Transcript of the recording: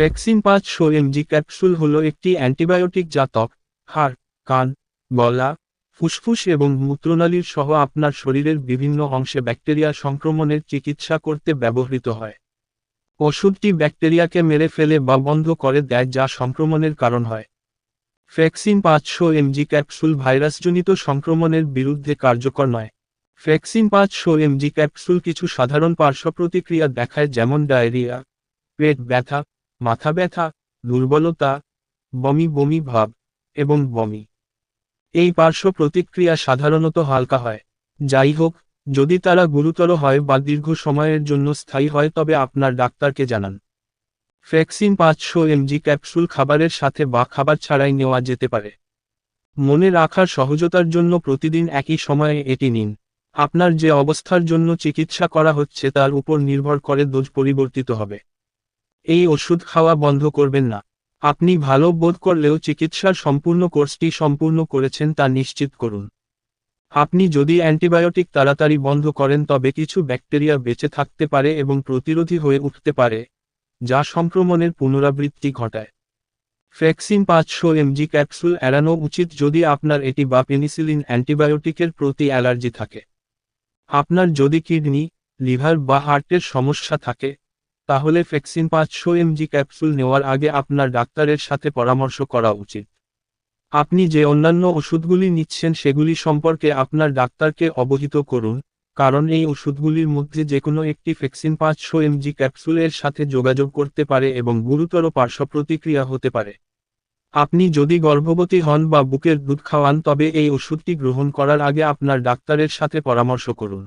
ফ্যাক্সিন পাঁচশো MG capsule হল একটি অ্যান্টিবায়োটিক যা ত্বক, হাড়, কান, গলা, ফুসফুস এবং মূত্রনালীর সহ আপনার শরীরের বিভিন্ন অংশে ব্যাকটেরিয়া সংক্রমণের চিকিৎসা করতে ব্যবহৃত হয়। ওষুধটি ব্যাকটেরিয়াকে মেরে ফেলে বা বন্ধ করে দেয় যা সংক্রমণের কারণ হয়। ভ্যাকসিন পাঁচশো এমজি ক্যাপসুল ভাইরাসজনিত সংক্রমণের বিরুদ্ধে কার্যকর নয়। ভ্যাকসিন পাঁচশো এমজি ক্যাপসুল কিছু সাধারণ পার্শ্ব প্রতিক্রিয়া দেখায় যেমন ডায়রিয়া, পেট ব্যথা মাথা ব্যথা, দুর্বলতা, বমি বমি ভাব এবং বমি। এই পার্শ্ব প্রতিক্রিয়া সাধারণত হালকা হয়। যাই হোক, যদি তারা গুরুতর হয় বা দীর্ঘ সময়ের জন্য স্থায়ী হয় তবে আপনার ডাক্তারকে জানান। ফ্যাক্সিন পাঁচশো এমজি ক্যাপসুল খাবারের সাথে বা খাবার ছাড়াই নেওয়া যেতে পারে। মনে রাখার সহজতার জন্য প্রতিদিন একই সময়ে এটি নিন। আপনার যে অবস্থার জন্য চিকিৎসা করা হচ্ছে তার উপর নির্ভর করে ডোজ পরিবর্তিত হবে। এই ওষুধ খাওয়া বন্ধ করবেন না। আপনি ভালো বোধ করলেও চিকিৎসার সম্পূর্ণ কোর্সটি সম্পূর্ণ করেছেন তা নিশ্চিত করুন। আপনি যদি অ্যান্টিবায়োটিক তাড়াতাড়ি বন্ধ করেন তবে কিছু ব্যাকটেরিয়া বেঁচে থাকতে পারে এবং প্রতিরোধী হয়ে উঠতে পারে, যা সংক্রমণের পুনরাবৃত্তি ঘটায়। ভ্যাকসিন পাঁচশো এমজি ক্যাপসুল এড়ানো উচিত যদি আপনার এটি বা পেনিসিলিন অ্যান্টিবায়োটিকের প্রতি অ্যালার্জি থাকে। আপনার যদি কিডনি, লিভার বা হার্টের সমস্যা থাকে তাহলে ভ্যাকসিন পাঁচশো এমজি ক্যাপসুল নেওয়ার আগে আপনার ডাক্তারের সাথে পরামর্শ করা উচিত। আপনি যে অন্যান্য ওষুধগুলি নিচ্ছেন সেগুলি সম্পর্কে আপনার ডাক্তারকে অবহিত করুন, কারণ এই ওষুধগুলির মধ্যে যে কোনো একটি ভ্যাকসিন পাঁচশো এমজি ক্যাপসুলের সাথে যোগাযোগ করতে পারে এবং গুরুতর পার্শ্ব প্রতিক্রিয়া হতে পারে। আপনি যদি গর্ভবতী হন বা বুকের দুধ খাওয়ান তবে এই ওষুধটি গ্রহণ করার আগে আপনার ডাক্তারের সাথে পরামর্শ করুন।